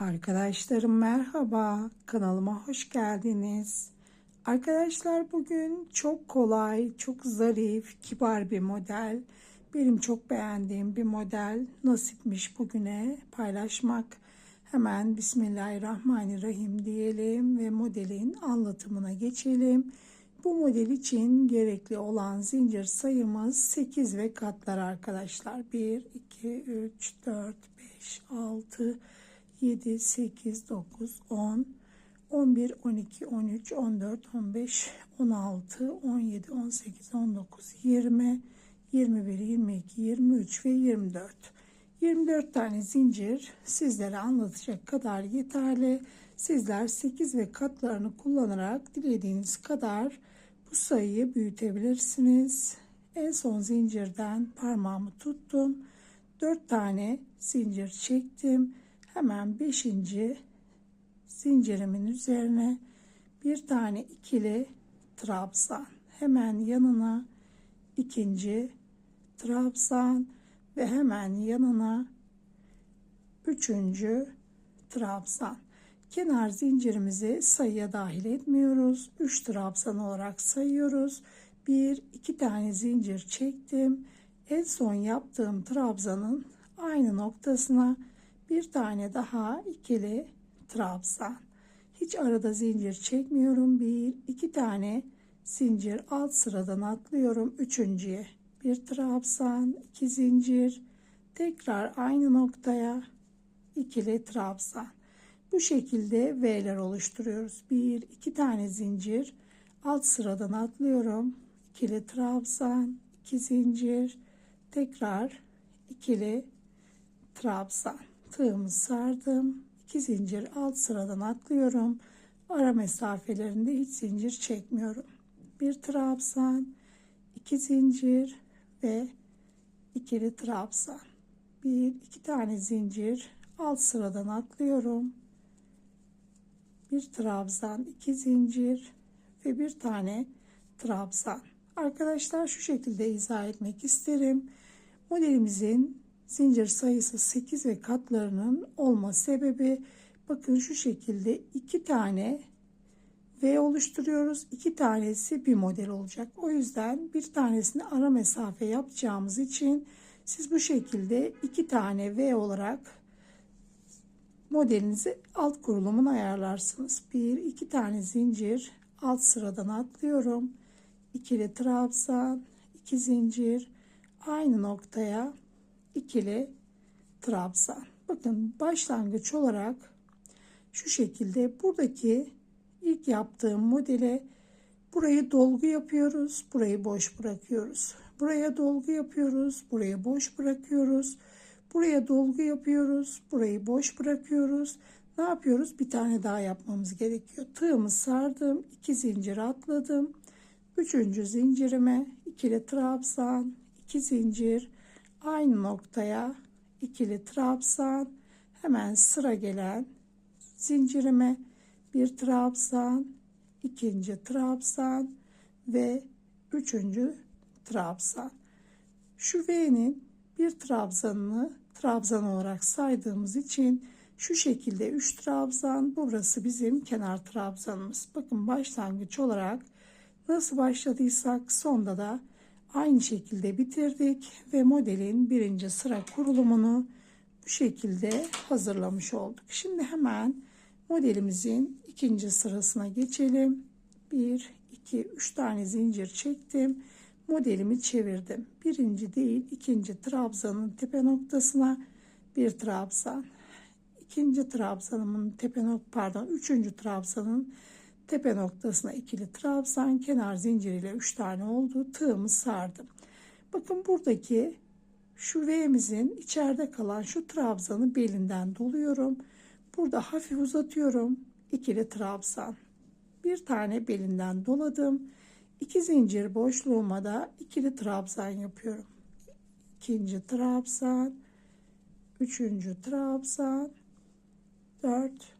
Arkadaşlarım merhaba, kanalıma hoş geldiniz. Arkadaşlar bugün çok kolay, çok zarif, kibar bir model. Benim çok beğendiğim bir model nasipmiş bugüne paylaşmak. Hemen Bismillahirrahmanirrahim diyelim ve modelin anlatımına geçelim. Bu model için gerekli olan zincir sayımız 8 ve katlar arkadaşlar. 1, 2, 3, 4, 5, 6, 7, 8, 9, 10, 11, 12, 13, 14, 15, 16, 17, 18, 19, 20, 21, 22, 23 ve 24. 24 tane zincir sizlere anlatacak kadar yeterli. Sizler 8 ve katlarını kullanarak dilediğiniz kadar bu sayıyı büyütebilirsiniz. En son zincirden parmağımı tuttum. 4 tane zincir çektim. Hemen 5. zincirimin üzerine bir tane ikili trabzan. Hemen yanına ikinci trabzan ve hemen yanına üçüncü trabzan. Kenar zincirimizi sayıya dahil etmiyoruz. 3 trabzan olarak sayıyoruz. 1 2 tane zincir çektim. En son yaptığım trabzanın aynı noktasına bir tane daha ikili trabzan. Hiç arada zincir çekmiyorum. Bir iki tane zincir alt sıradan atlıyorum. Üçüncüye bir trabzan, iki zincir. Tekrar aynı noktaya ikili trabzan. Bu şekilde V'ler oluşturuyoruz. Bir iki tane zincir alt sıradan atlıyorum. İkili trabzan, iki zincir. Tekrar ikili trabzan tığımı sardım. 2 zincir alt sıradan atlıyorum. Ara mesafelerinde hiç zincir çekmiyorum. Bir trabzan, iki zincir ve ikili trabzan. Bir iki tane zincir alt sıradan atlıyorum. Bir trabzan, iki zincir ve bir tane trabzan. Arkadaşlar şu şekilde izah etmek isterim. Modelimizin zincir sayısı 8 ve katlarının olma sebebi bakın şu şekilde iki tane V oluşturuyoruz. iki tanesi bir model olacak. O yüzden bir tanesini ara mesafe yapacağımız için siz bu şekilde iki tane V olarak modelinizi alt kurulumunu ayarlarsınız. Bir iki tane zincir alt sıradan atlıyorum. ikili trabzan, iki zincir aynı noktaya ikili trabzan. Bakın başlangıç olarak şu şekilde buradaki ilk yaptığım modele burayı dolgu yapıyoruz. Burayı boş bırakıyoruz. Buraya dolgu yapıyoruz. Burayı boş bırakıyoruz. Buraya dolgu yapıyoruz. Burayı boş bırakıyoruz. Ne yapıyoruz? Bir tane daha yapmamız gerekiyor. Tığımı sardım. iki zincir atladım. Üçüncü zincirime ikili trabzan, iki zincir, aynı noktaya ikili trabzan hemen sıra gelen zincirime bir trabzan ikinci trabzan ve üçüncü trabzan. Şu V'nin bir trabzanını trabzan olarak saydığımız için şu şekilde 3 trabzan burası bizim kenar trabzanımız. Bakın başlangıç olarak nasıl başladıysak sonda da aynı şekilde bitirdik ve modelin birinci sıra kurulumunu bu şekilde hazırlamış olduk. Şimdi hemen modelimizin ikinci sırasına geçelim. 1, 2, 3 tane zincir çektim. Modelimi çevirdim. Birinci değil ikinci trabzanın tepe noktasına bir trabzan. ikinci trabzanımın tepe nok pardon üçüncü trabzanın Tepe noktasına ikili trabzan, kenar zinciriyle 3 tane oldu. Tığımı sardım. Bakın buradaki şu V'mizin içeride kalan şu trabzanı belinden doluyorum. Burada hafif uzatıyorum. İkili trabzan. Bir tane belinden doladım. İki zincir boşluğuma da ikili trabzan yapıyorum. İkinci trabzan, üçüncü trabzan, dört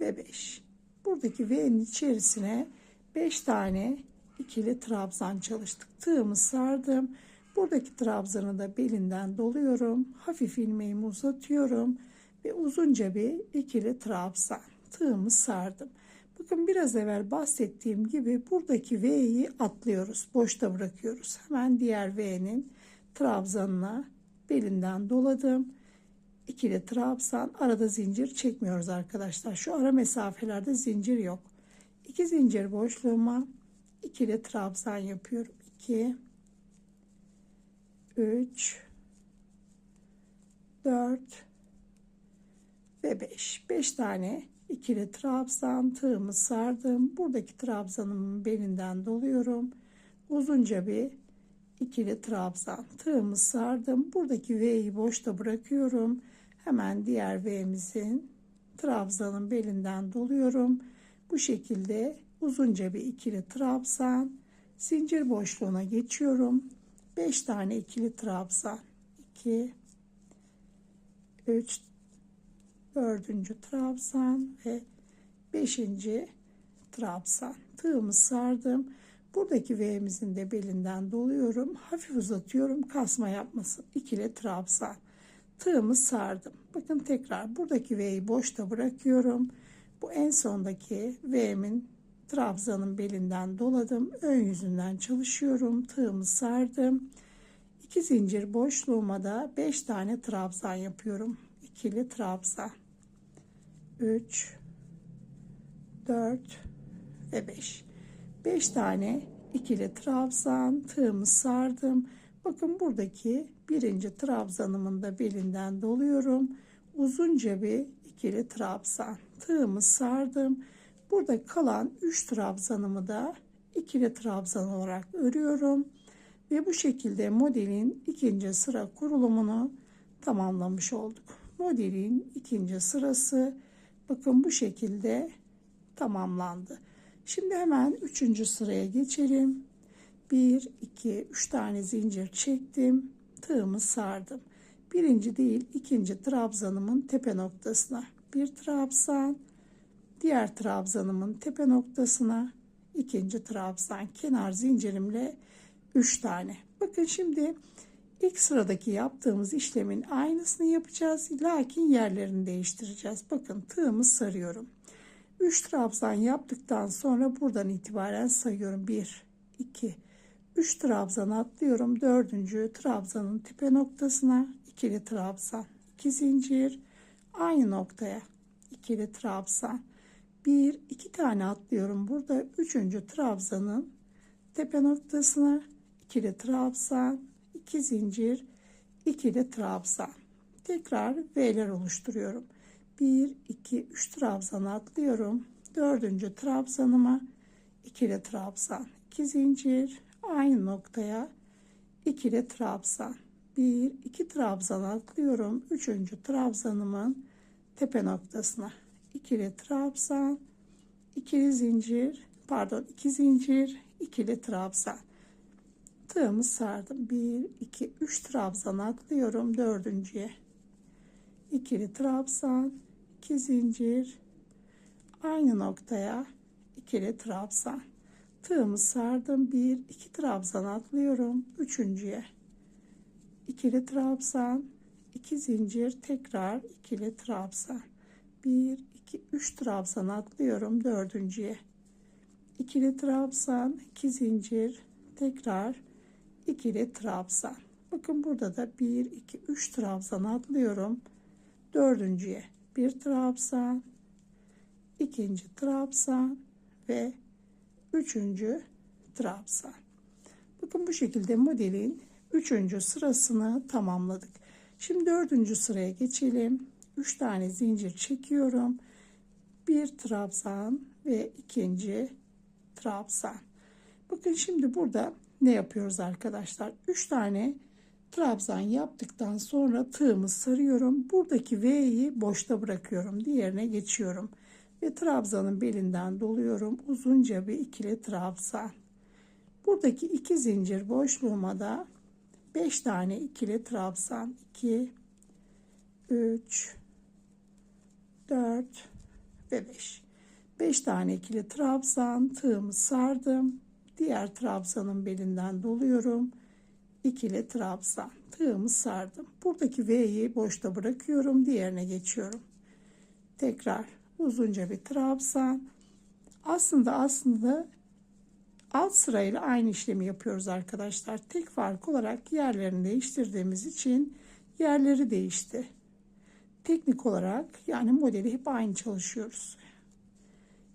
ve beş. Buradaki V'nin içerisine 5 tane ikili trabzan çalıştık. Tığımı sardım. Buradaki trabzanı da belinden doluyorum. Hafif ilmeğimi uzatıyorum. ve uzunca bir ikili trabzan tığımı sardım. Bakın biraz evvel bahsettiğim gibi buradaki V'yi atlıyoruz. Boşta bırakıyoruz. Hemen diğer V'nin trabzanına belinden doladım. İkili trabzan arada zincir çekmiyoruz arkadaşlar. Şu ara mesafelerde zincir yok. İki zincir boşluğuma ikili trabzan yapıyorum. 2 3 4 ve 5. 5 tane ikili trabzan tığımı sardım. Buradaki trabzanımın belinden doluyorum. Uzunca bir ikili trabzan tığımı sardım. Buradaki V'yi boşta bırakıyorum. Hemen diğer V'mizin trabzanın belinden doluyorum. Bu şekilde uzunca bir ikili trabzan. Zincir boşluğuna geçiyorum. 5 tane ikili trabzan. 2 3 dördüncü trabzan ve beşinci trabzan. Tığımı sardım. Buradaki V'mizin de belinden doluyorum. Hafif uzatıyorum. Kasma yapmasın. İkili trabzan tığımı sardım. Bakın tekrar buradaki V'yi boşta bırakıyorum. Bu en sondaki V'min trabzanın belinden doladım. Ön yüzünden çalışıyorum. Tığımı sardım. 2 zincir boşluğuma da 5 tane trabzan yapıyorum. İkili trabzan. 3 4 ve 5 5 tane ikili trabzan. Tığımı sardım bakın buradaki birinci trabzanımın da belinden doluyorum. Uzunca bir ikili trabzan. Tığımı sardım. Burada kalan 3 trabzanımı da ikili trabzan olarak örüyorum. Ve bu şekilde modelin ikinci sıra kurulumunu tamamlamış olduk. Modelin ikinci sırası bakın bu şekilde tamamlandı. Şimdi hemen üçüncü sıraya geçelim. 1, 2, 3 tane zincir çektim. Tığımı sardım. Birinci değil ikinci trabzanımın tepe noktasına bir trabzan. Diğer trabzanımın tepe noktasına ikinci trabzan kenar zincirimle 3 tane. Bakın şimdi İlk sıradaki yaptığımız işlemin aynısını yapacağız. Lakin yerlerini değiştireceğiz. Bakın tığımı sarıyorum. 3 trabzan yaptıktan sonra buradan itibaren sayıyorum. 1, 2, 3 trabzan atlıyorum. 4. trabzanın tepe noktasına ikili trabzan. 2 zincir aynı noktaya ikili trabzan. 1, 2 tane atlıyorum. Burada 3. trabzanın tepe noktasına ikili trabzan 2 zincir ikili trabzan tekrar V'ler oluşturuyorum 1 2 3 trabzan atlıyorum dördüncü trabzanıma ikili trabzan 2 zincir aynı noktaya ikili trabzan. 1 2 trabzan atlıyorum. Üçüncü trabzanımın tepe noktasına. İkili trabzan ikili zincir pardon 2 zincir ikili trabzan. Tığımı sardım. 1 2 3 trabzan atlıyorum dördüncüye. İkili trabzan 2 zincir. Aynı noktaya ikili trabzan tığımı sardım. 1 2 trabzan atlıyorum. Üçüncüye. İkili trabzan 2 zincir tekrar ikili trabzan. 1 2 3 trabzan atlıyorum. Dördüncüye. İkili trabzan 2 zincir tekrar ikili trabzan. Bakın burada da 1 2 3 trabzan atlıyorum. Dördüncüye bir trabzan, ikinci trabzan ve üçüncü trabzan. Bakın bu şekilde modelin üçüncü sırasını tamamladık. Şimdi dördüncü sıraya geçelim. Üç tane zincir çekiyorum. Bir trabzan ve ikinci trabzan. Bakın şimdi burada ne yapıyoruz arkadaşlar? 3 tane trabzan yaptıktan sonra tığımı sarıyorum. Buradaki V'yi boşta bırakıyorum. Diğerine geçiyorum. Ve trabzanın belinden doluyorum. Uzunca bir ikili trabzan. Buradaki iki zincir boşluğuma da 5 tane ikili trabzan. 2 3 4 ve 5. 5 tane ikili trabzan tığımı sardım diğer trabzanın belinden doluyorum ikili trabzan tığımı sardım. Buradaki V'yi boşta bırakıyorum. Diğerine geçiyorum. Tekrar uzunca bir trabzan. Aslında aslında alt sırayla aynı işlemi yapıyoruz arkadaşlar. Tek fark olarak yerlerini değiştirdiğimiz için yerleri değişti. Teknik olarak yani modeli hep aynı çalışıyoruz.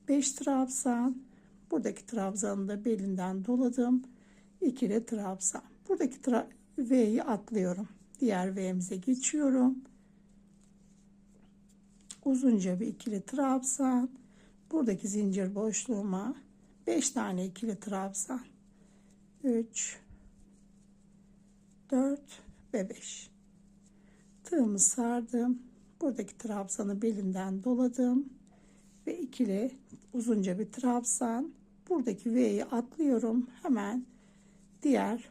5 trabzan. Buradaki trabzanı da belinden doladım. İkili trabzan. Buradaki tra V'yi atlıyorum. Diğer V'mize geçiyorum. Uzunca bir ikili trabzan. Buradaki zincir boşluğuma 5 tane ikili trabzan. 3 4 ve 5. Tığımı sardım. Buradaki trabzanı belinden doladım ve ikili uzunca bir trabzan. Buradaki V'yi atlıyorum. Hemen diğer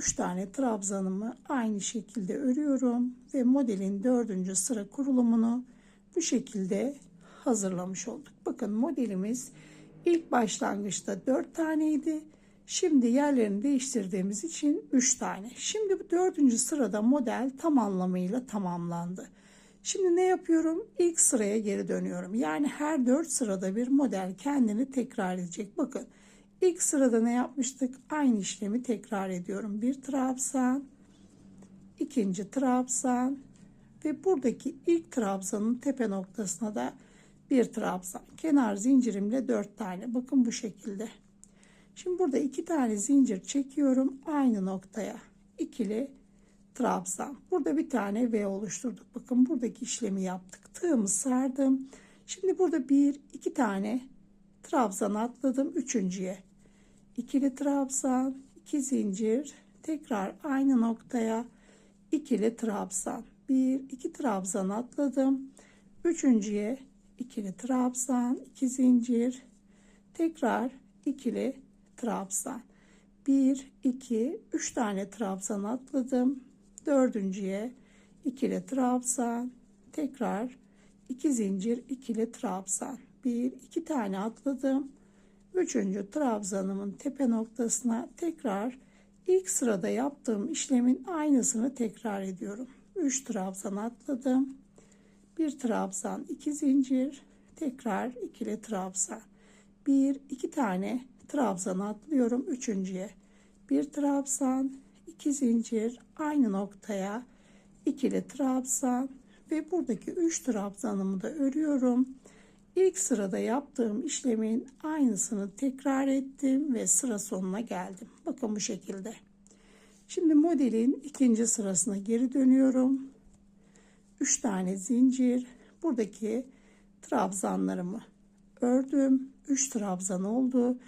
3 tane trabzanımı aynı şekilde örüyorum ve modelin dördüncü sıra kurulumunu bu şekilde hazırlamış olduk. Bakın modelimiz ilk başlangıçta 4 taneydi. Şimdi yerlerini değiştirdiğimiz için 3 tane. Şimdi bu dördüncü sırada model tam anlamıyla tamamlandı. Şimdi ne yapıyorum? İlk sıraya geri dönüyorum. Yani her 4 sırada bir model kendini tekrar edecek. Bakın ilk sırada ne yapmıştık? Aynı işlemi tekrar ediyorum. Bir trabzan, ikinci trabzan ve buradaki ilk trabzanın tepe noktasına da bir trabzan. Kenar zincirimle 4 tane. Bakın bu şekilde. Şimdi burada iki tane zincir çekiyorum aynı noktaya. ikili trabzan. Burada bir tane V oluşturduk. Bakın buradaki işlemi yaptık. Tığımı sardım. Şimdi burada bir iki tane trabzan atladım. Üçüncüye. İkili trabzan, iki zincir. Tekrar aynı noktaya ikili trabzan. Bir, iki trabzan atladım. Üçüncüye ikili trabzan, iki zincir. Tekrar ikili trabzan. 1, 2, 3 tane trabzan atladım. Dördüncüye ikili trabzan. Tekrar 2 zincir ikili trabzan. 1, 2 tane atladım. Üçüncü trabzanımın tepe noktasına tekrar ilk sırada yaptığım işlemin aynısını tekrar ediyorum. 3 trabzan atladım. 1 trabzan 2 zincir tekrar ikili trabzan. 1 2 tane trabzan atlıyorum üçüncüye bir trabzan iki zincir aynı noktaya ikili trabzan ve buradaki üç trabzanımı da örüyorum İlk sırada yaptığım işlemin aynısını tekrar ettim ve sıra sonuna geldim bakın bu şekilde şimdi modelin ikinci sırasına geri dönüyorum 3 tane zincir buradaki trabzanlarımı ördüm 3 trabzan oldu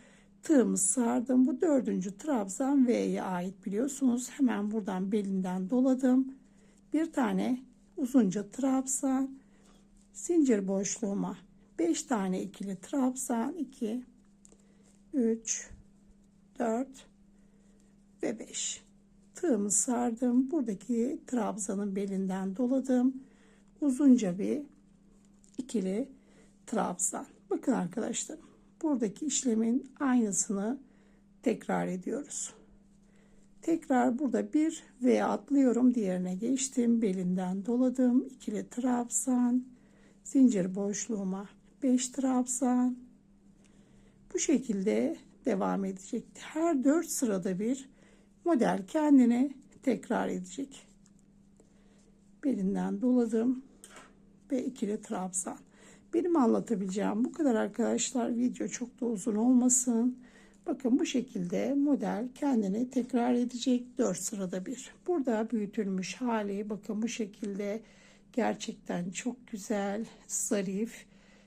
tığımı sardım. Bu dördüncü trabzan V'ye ait biliyorsunuz. Hemen buradan belinden doladım. Bir tane uzunca trabzan. Zincir boşluğuma 5 tane ikili trabzan 2 3 4 ve 5 tığımı sardım buradaki trabzanın belinden doladım uzunca bir ikili trabzan bakın arkadaşlarım buradaki işlemin aynısını tekrar ediyoruz. Tekrar burada bir V atlıyorum. Diğerine geçtim. Belinden doladım. ikili trabzan. Zincir boşluğuma 5 trabzan. Bu şekilde devam edecek. Her 4 sırada bir model kendini tekrar edecek. Belinden doladım ve ikili trabzan. Benim anlatabileceğim bu kadar arkadaşlar. Video çok da uzun olmasın. Bakın bu şekilde model kendini tekrar edecek 4 sırada bir. Burada büyütülmüş hali bakın bu şekilde gerçekten çok güzel, zarif,